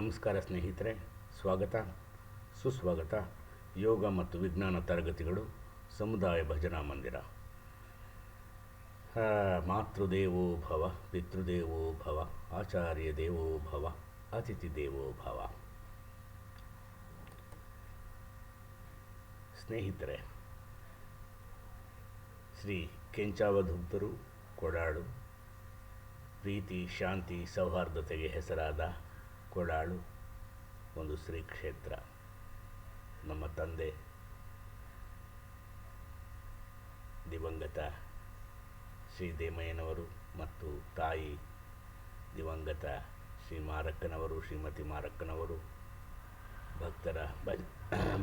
ನಮಸ್ಕಾರ ಸ್ನೇಹಿತರೆ, ಸ್ವಾಗತ, ಸುಸ್ವಾಗತ. ಯೋಗ ಮತ್ತು ವಿಜ್ಞಾನ ತರಗತಿಗಳು, ಸಮುದಾಯ ಭಜನಾ ಮಂದಿರ. ಮಾತೃದೇವೋ ಭವ, ಪಿತೃದೇವೋ ಭವ, ಆಚಾರ್ಯ ದೇವೋ ಭವ, ಅತಿಥಿ ದೇವೋ ಭವ. ಸ್ನೇಹಿತರೆ, ಶ್ರೀ ಕೆಂಚಾವಧೂಪ್ತರು ಕೊಡಾಳು, ಪ್ರೀತಿ, ಶಾಂತಿ, ಸೌಹಾರ್ದತೆಗೆ ಹೆಸರಾದ ಕೊಡಾಳು ಒಂದು ಶ್ರೀ ಕ್ಷೇತ್ರ. ನಮ್ಮ ತಂದೆ ದಿವಂಗತ ಶ್ರೀ ದೇಮಯ್ಯನವರು ಮತ್ತು ತಾಯಿ ದಿವಂಗತ ಶ್ರೀ ಮಾರಕ್ಕನವರು, ಶ್ರೀಮತಿ ಮಾರಕ್ಕನವರು, ಭಕ್ತರ ಭಜ,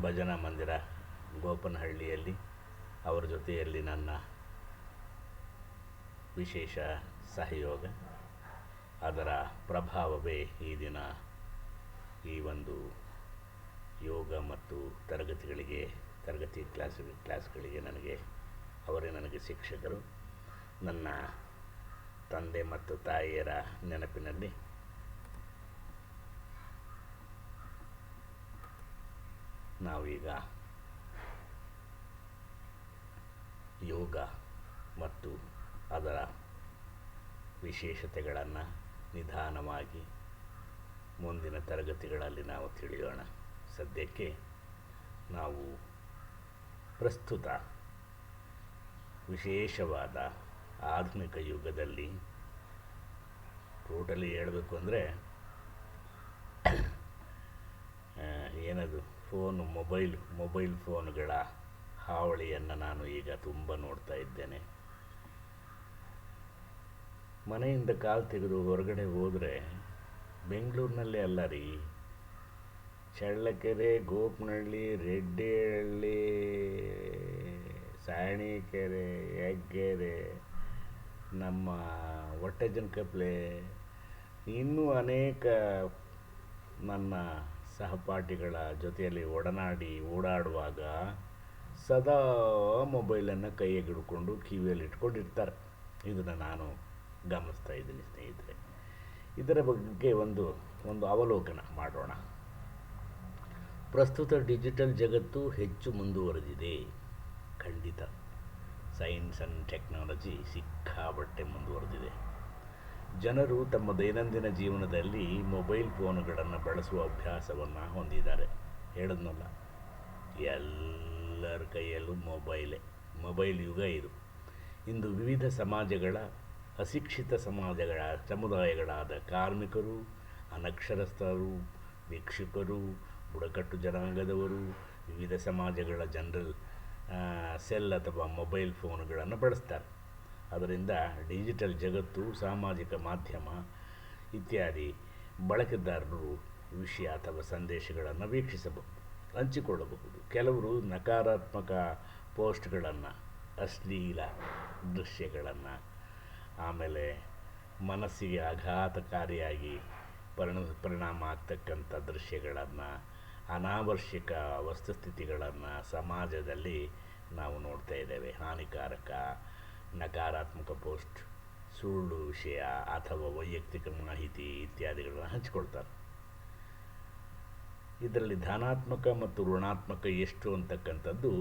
ಭಜನಾ ಮಂದಿರ ಗೋಪನಹಳ್ಳಿಯಲ್ಲಿ. ಅವರ ಜೊತೆಯಲ್ಲಿ ನನ್ನ ವಿಶೇಷ ಸಹಯೋಗ. ಅದರ ಪ್ರಭಾವವೇ ಈ ದಿನ. ಈ ಒಂದು ಯೋಗ ಮತ್ತು ತರಗತಿಗಳಿಗೆ, ತರಗತಿ ಕ್ಲಾಸ್, ಕ್ಲಾಸ್ಗಳಿಗೆ ನನಗೆ, ಅವರೇ ನನಗೆ ಶಿಕ್ಷಕರು. ನನ್ನ ತಂದೆ ಮತ್ತು ತಾಯಿಯರ ನೆನಪಿನಲ್ಲಿ ನಾವೀಗ ಯೋಗ ಮತ್ತು ಅದರ ವಿಶೇಷತೆಗಳನ್ನು ನಿಧಾನವಾಗಿ ಮುಂದಿನ ತರಗತಿಗಳಲ್ಲಿ ನಾವು ತಿಳಿಯೋಣ. ಸದ್ಯಕ್ಕೆ ನಾವು ಪ್ರಸ್ತುತ ವಿಶೇಷವಾದ ಆಧುನಿಕ ಯುಗದಲ್ಲಿ ಟೋಟಲಿ ಹೇಳಬೇಕು ಅಂದರೆ ಏನದು, ಫೋನು, ಮೊಬೈಲ್ ಮೊಬೈಲ್ ಫೋನುಗಳ ಹಾವಳಿಯನ್ನು ನಾನು ಈಗ ತುಂಬ ನೋಡ್ತಾ ಇದ್ದೇನೆ. ಮನೆಯಿಂದ ಕಾಲು ತೆಗೆದು ಹೊರಗಡೆ ಹೋದರೆ ಬೆಂಗಳೂರಿನಲ್ಲೇ ಅಲ್ಲ ರೀ. ಚಳ್ಳಕೆರೆ, ಗೋಪನಹಳ್ಳಿ, ರೆಡ್ಡಿಹಳ್ಳಿ, ಸಾಣಿಕೆರೆ ಹೆಗ್ಗೆರೆ ನಮ್ಮ ಹೊಟ್ಟೆಜನಕಪ್ಲೆ ಇನ್ನೂ ಅನೇಕ ನನ್ನ ಸಹಪಾಠಿಗಳ ಜೊತೆಯಲ್ಲಿ ಒಡನಾಡಿ ಓಡಾಡುವಾಗ ಸದಾ ಮೊಬೈಲನ್ನು ಕೈಯಾಗಿಡ್ಕೊಂಡು ಕಿವಿಯಲ್ಲಿ ಇಟ್ಕೊಂಡಿರ್ತಾರೆ ಇದನ್ನು ನಾನು ಗಮನಿಸ್ತಾ ಇದ್ದೀನಿ ಸ್ನೇಹಿತರೆ. ಇದರ ಬಗ್ಗೆ ಒಂದು ಒಂದು ಅವಲೋಕನ ಮಾಡೋಣ. ಪ್ರಸ್ತುತ ಡಿಜಿಟಲ್ ಜಗತ್ತು ಹೆಚ್ಚು ಮುಂದುವರೆದಿದೆ. ಖಂಡಿತ. ಸೈನ್ಸ್ ಆ್ಯಂಡ್ ಟೆಕ್ನಾಲಜಿ ಸಿಕ್ಕಾಬಟ್ಟೆ ಮುಂದುವರೆದಿದೆ. ಜನರು ತಮ್ಮ ದೈನಂದಿನ ಜೀವನದಲ್ಲಿ ಮೊಬೈಲ್ ಫೋನುಗಳನ್ನು ಬಳಸುವ ಅಭ್ಯಾಸವನ್ನು ಹೊಂದಿದ್ದಾರೆ. ಹೇಳಿದ್ನಲ್ಲ, ಎಲ್ಲರ ಕೈಯಲ್ಲೂ ಮೊಬೈಲೇ, ಮೊಬೈಲ್ ಯುಗ ಇದು. ಇಂದು ವಿವಿಧ ಸಮಾಜಗಳ ಅಶಿಕ್ಷಿತ ಸಮಾಜಗಳ, ಸಮುದಾಯಗಳಾದ ಕಾರ್ಮಿಕರು, ಅನಕ್ಷರಸ್ಥರು, ಭಿಕ್ಷುಕರು, ಬುಡಕಟ್ಟು ಜನಾಂಗದವರು, ವಿವಿಧ ಸಮಾಜಗಳ ಜನರಲ್ ಸೆಲ್ ಅಥವಾ ಮೊಬೈಲ್ ಫೋನ್ಗಳನ್ನು ಬಳಸ್ತಾರೆ. ಅದರಿಂದ ಡಿಜಿಟಲ್ ಜಗತ್ತು, ಸಾಮಾಜಿಕ ಮಾಧ್ಯಮ ಇತ್ಯಾದಿ ಬಳಕೆದಾರರು ವಿಷಯ ಅಥವಾ ಸಂದೇಶಗಳನ್ನು ವೀಕ್ಷಿಸಬಹುದು, ಹಂಚಿಕೊಳ್ಳಬಹುದು. ಕೆಲವರು ನಕಾರಾತ್ಮಕ ಪೋಸ್ಟ್ಗಳನ್ನು, ಅಶ್ಲೀಲ ದೃಶ್ಯಗಳನ್ನು ಆಮೇಲೆ ಮನಸ್ಸಿಗೆ ಆಘಾತಕಾರಿಯಾಗಿ ಪರಿಣ, ಪರಿಣಾಮ ಆಗ್ತಕ್ಕಂಥ ದೃಶ್ಯಗಳನ್ನು, ಅನಾವಶ್ಯಕ ವಸ್ತುಸ್ಥಿತಿಗಳನ್ನು ಸಮಾಜದಲ್ಲಿ ನಾವು ನೋಡ್ತಾ ಇದ್ದೇವೆ. ಹಾನಿಕಾರಕ, ನಕಾರಾತ್ಮಕ ಪೋಸ್ಟ್, ಸುಳ್ಳು ವಿಷಯ ಅಥವಾ ವೈಯಕ್ತಿಕ ಮಾಹಿತಿ ಇತ್ಯಾದಿಗಳನ್ನು ಹಂಚಿಕೊಳ್ತಾರೆ. ಇದರಲ್ಲಿ ಧನಾತ್ಮಕ ಮತ್ತು ಋಣಾತ್ಮಕ ಎಷ್ಟು ಅಂತಕ್ಕಂಥದ್ದು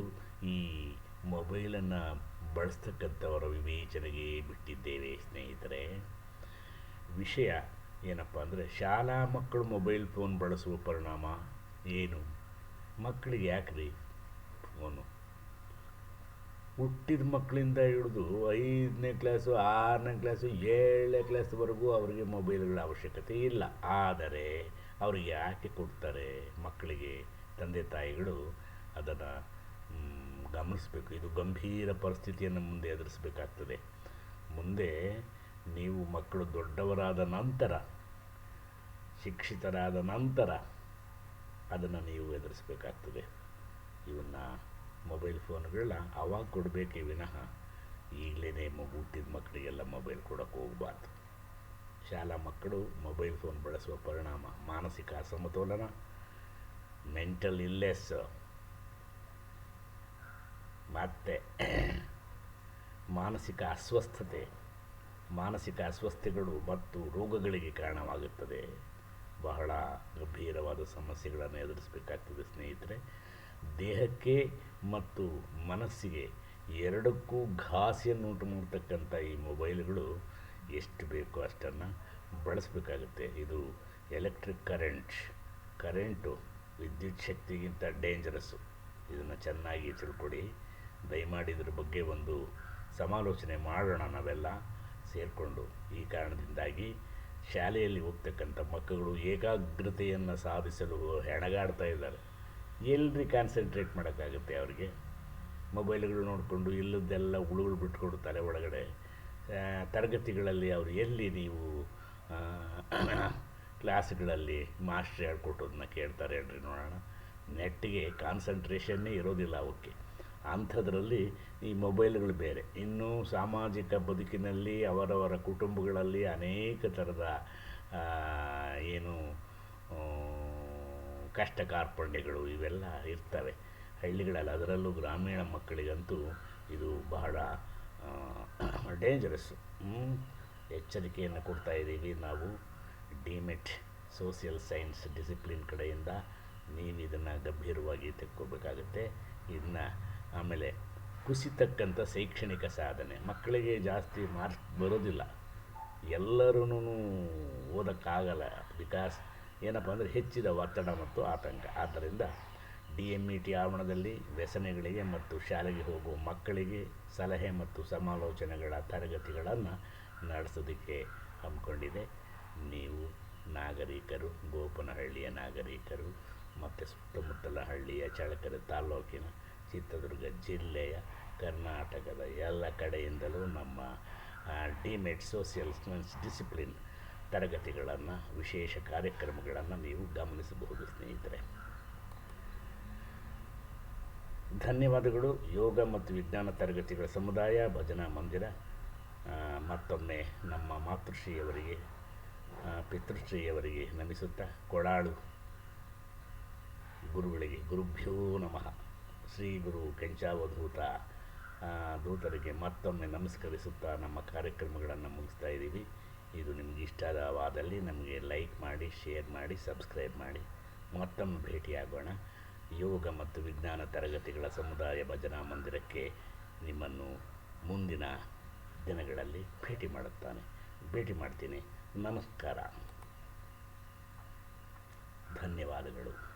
ಈ ಮೊಬೈಲನ್ನು ಬಳಸ್ತಕ್ಕಂಥವರ ವಿವೇಚನೆಗೆ ಬಿಟ್ಟಿದ್ದೇವೆ, ಸ್ನೇಹಿತರೆ. ವಿಷಯ ಏನಪ್ಪ ಅಂದರೆ, ಶಾಲಾ ಮಕ್ಕಳು ಮೊಬೈಲ್ ಫೋನ್ ಬಳಸುವ ಪರಿಣಾಮ ಏನು? ಮಕ್ಕಳಿಗೆ ಯಾಕ್ರಿ ಫೋನು ಹುಟ್ಟಿದ ಮಕ್ಕಳಿಂದ ಹಿಡಿದು ಐದನೇ ಕ್ಲಾಸು ಆರನೇ ಕ್ಲಾಸು ಏಳನೇ ಕ್ಲಾಸ್ವರೆಗೂ ಅವರಿಗೆ ಮೊಬೈಲ್ಗಳ ಅವಶ್ಯಕತೆ ಇಲ್ಲ. ಆದರೆ ಅವ್ರಿಗೆ ಯಾಕೆ ಕೊಡ್ತಾರೆ ಮಕ್ಕಳಿಗೆ ತಂದೆ ತಾಯಿಗಳು? ಅದನ್ನು ಗಮನಿಸಬೇಕು. ಇದು ಗಂಭೀರ ಪರಿಸ್ಥಿತಿಯನ್ನು ಮುಂದೆ ಎದುರಿಸಬೇಕಾಗ್ತದೆ. ಮುಂದೆ ನೀವು ಮಕ್ಕಳು ದೊಡ್ಡವರಾದ ನಂತರ, ಶಿಕ್ಷಿತರಾದ ನಂತರ ಅದನ್ನು ನೀವು ಎದುರಿಸಬೇಕಾಗ್ತದೆ. ಇವನ್ನ ಮೊಬೈಲ್ ಫೋನ್ಗಳನ್ನ ಅವಾಗ ಕೊಡಬೇಕೇ ವಿನಃ ಈಗಲೇ ಮಗು ಹುಟ್ಟಿದ ಮಕ್ಕಳಿಗೆಲ್ಲ ಮೊಬೈಲ್ ಕೊಡೋಕ್ಕೆ ಹೋಗಬಾರ್ದು. ಶಾಲಾ ಮಕ್ಕಳು ಮೊಬೈಲ್ ಫೋನ್ ಬಳಸುವ ಪರಿಣಾಮ ಮಾನಸಿಕ ಅಸಮತೋಲನ ಮೆಂಟಲ್ ಇಲ್ಲೆಸ್ ಮತ್ತು ಮಾನಸಿಕ ಅಸ್ವಸ್ಥತೆ, ಮಾನಸಿಕ ಅಸ್ವಸ್ಥತೆಗಳು ಮತ್ತು ರೋಗಗಳಿಗೆ ಕಾರಣವಾಗುತ್ತದೆ. ಬಹಳ ಗಂಭೀರವಾದ ಸಮಸ್ಯೆಗಳನ್ನು ಎದುರಿಸಬೇಕಾಗ್ತದೆ ಸ್ನೇಹಿತರೆ. ದೇಹಕ್ಕೆ ಮತ್ತು ಮನಸ್ಸಿಗೆ ಎರಡಕ್ಕೂ ಘಾಸಿಯನ್ನುಂಟು ಮಾಡ್ತಕ್ಕಂಥ ಈ ಮೊಬೈಲ್ಗಳು ಎಷ್ಟು ಬೇಕೋ ಅಷ್ಟನ್ನು ಬಳಸಬೇಕಾಗುತ್ತೆ. ಇದು ಎಲೆಕ್ಟ್ರಿಕ್ ಕರೆಂಟ್, ಕರೆಂಟು ವಿದ್ಯುತ್ ಶಕ್ತಿಗಿಂತ ಡೇಂಜರಸ್ಸು. ಇದನ್ನು ಚೆನ್ನಾಗಿ ತಿಳ್ಕೊಡಿ. ದಯಮಾಡಿ ಇದ್ರ ಬಗ್ಗೆ ಒಂದು ಸಮಾಲೋಚನೆ ಮಾಡೋಣ ನಾವೆಲ್ಲ ಸೇರಿಕೊಂಡು ಈ ಕಾರಣದಿಂದಾಗಿ ಶಾಲೆಯಲ್ಲಿ ಹೋಗ್ತಕ್ಕಂಥ ಮಕ್ಕಳು ಏಕಾಗ್ರತೆಯನ್ನು ಸಾಧಿಸಲು ಹೆಣಗಾಡ್ತಾ ಇದ್ದಾರೆ. ಎಲ್ರಿ ಕಾನ್ಸಂಟ್ರೇಟ್ ಮಾಡೋಕ್ಕಾಗುತ್ತೆ ಅವರಿಗೆ? ಮೊಬೈಲ್ಗಳು ನೋಡಿಕೊಂಡು ಇಲ್ಲದೆಲ್ಲ ಉಳುಗಳು ಬಿಟ್ಕೊಂಡು ತಲೆ ಒಳಗಡೆ ತರಗತಿಗಳಲ್ಲಿ ಅವರು ಎಲ್ಲಿ ನೀವು ಕ್ಲಾಸ್ಗಳಲ್ಲಿ ಮಾಸ್ಟ್ರ್ ಹೇಳ್ಕೊಟ್ಟೋದನ್ನ ಕೇಳ್ತಾರೆ ಹೇಳ್ರಿ ನೋಡೋಣ. ನೆಟ್ಟಿಗೆ ಕಾನ್ಸಂಟ್ರೇಷನ್ನೇ ಇರೋದಿಲ್ಲ ಅವಕ್ಕೆ. ಅಂಥದ್ರಲ್ಲಿ ಈ ಮೊಬೈಲ್ಗಳು ಬೇರೆ. ಇನ್ನು ಸಾಮಾಜಿಕ ಬದುಕಿನಲ್ಲಿ, ಅವರವರ ಕುಟುಂಬಗಳಲ್ಲಿ ಅನೇಕ ಥರದ ಏನು ಕಷ್ಟ ಕಾರ್ಪಣ್ಯಗಳು ಇವೆಲ್ಲ ಇರ್ತವೆ. ಹಳ್ಳಿಗಳಲ್ಲಿ ಅದರಲ್ಲೂ ಗ್ರಾಮೀಣ ಮಕ್ಕಳಿಗಂತೂ ಇದು ಬಹಳ ಡೇಂಜರಸ್ಸು ಎಚ್ಚರಿಕೆಯನ್ನು ಕೊಡ್ತಾ ಇದ್ದೀವಿ ನಾವು. ಡಿಮೆಟ್ ಸೋಷಿಯಲ್ ಸೈನ್ಸ್ ಡಿಸಿಪ್ಲಿನ್ ಕಡೆಯಿಂದ ನೀವು ಇದನ್ನು ಗಂಭೀರವಾಗಿ ತೆಕ್ಕೋಬೇಕಾಗುತ್ತೆ. ಇದನ್ನ ಆಮೇಲೆ ಕುಸಿತಕ್ಕಂಥ ಶೈಕ್ಷಣಿಕ ಸಾಧನೆ. ಮಕ್ಕಳಿಗೆ ಜಾಸ್ತಿ ಮಾರ್ಕ್ಸ್ ಬರೋದಿಲ್ಲ. ಎಲ್ಲರೂ ಓದೋಕ್ಕಾಗಲ್ಲ ಬಿಕಾಸ್ ಏನಪ್ಪ ಅಂದರೆ ಹೆಚ್ಚಿದ ಒತ್ತಡ ಮತ್ತು ಆತಂಕ. ಆದ್ದರಿಂದ ಡಿ ಎಂ ಇ ಟಿ ಆವರಣದಲ್ಲಿ ವ್ಯಸನಗಳಿಗೆ ಮತ್ತು ಶಾಲೆಗೆ ಹೋಗುವ ಮಕ್ಕಳಿಗೆ ಸಲಹೆ ಮತ್ತು ಸಮಾಲೋಚನೆಗಳ ತರಗತಿಗಳನ್ನು ನಡೆಸೋದಕ್ಕೆ ಹಮ್ಮಿಕೊಂಡಿದೆ. ನೀವು ನಾಗರಿಕರು, ಗೋಪನಹಳ್ಳಿಯ ನಾಗರಿಕರು, ಮತ್ತು ಸುತ್ತಮುತ್ತಲ ಹಳ್ಳಿಯ ಚಳಕೆರೆ ತಾಲ್ಲೂಕಿನ ಚಿತ್ರದುರ್ಗ ಜಿಲ್ಲೆಯ ಕರ್ನಾಟಕದ ಎಲ್ಲ ಕಡೆಯಿಂದಲೂ ನಮ್ಮ ಡಿಮೆಟ್ ಸೋಷಿಯಲ್ ಸೈನ್ಸ್ ಡಿಸಿಪ್ಲಿನ್ ತರಗತಿಗಳನ್ನು, ವಿಶೇಷ ಕಾರ್ಯಕ್ರಮಗಳನ್ನು ನೀವು ಗಮನಿಸಬಹುದು ಸ್ನೇಹಿತರೆ. ಧನ್ಯವಾದಗಳು. ಯೋಗ ಮತ್ತು ವಿಜ್ಞಾನ ತರಗತಿಗಳ ಸಮುದಾಯ, ಭಜನಾ ಮಂದಿರ ಮತ್ತೊಮ್ಮೆ ನಮ್ಮ ಮಾತೃಶ್ರೀಯವರಿಗೆ ಪಿತೃಶ್ರೀಯವರಿಗೆ ನಮಿಸುತ್ತಾ ಕೊಡಾಳು ಗುರುಗಳಿಗೆ, ಗುರುಭ್ಯೋ ನಮಃ. ಶ್ರೀ ಗುರು ಕೆಂಚಾವಧೂತ ದೂತರಿಗೆ ಮತ್ತೊಮ್ಮೆ ನಮಸ್ಕರಿಸುತ್ತಾ ನಮ್ಮ ಕಾರ್ಯಕ್ರಮಗಳನ್ನು ಮುಗಿಸ್ತಾ ಇದ್ದೀವಿ. ಇದು ನಿಮಗೆ ಇಷ್ಟವಾದಲ್ಲಿ ನಮಗೆ ಲೈಕ್ ಮಾಡಿ, ಶೇರ್ ಮಾಡಿ, ಸಬ್ಸ್ಕ್ರೈಬ್ ಮಾಡಿ. ಮತ್ತೊಮ್ಮೆ ಭೇಟಿಯಾಗೋಣ. ಯೋಗ ಮತ್ತು ವಿಜ್ಞಾನ ತರಗತಿಗಳ ಸಮುದಾಯ ಭಜನಾ ಮಂದಿರಕ್ಕೆ ನಿಮ್ಮನ್ನು ಮುಂದಿನ ದಿನಗಳಲ್ಲಿ ಭೇಟಿ ಮಾಡುತ್ತಾನೆ. ಭೇಟಿ ಮಾಡ್ತೀನಿ. ನಮಸ್ಕಾರ. ಧನ್ಯವಾದಗಳು.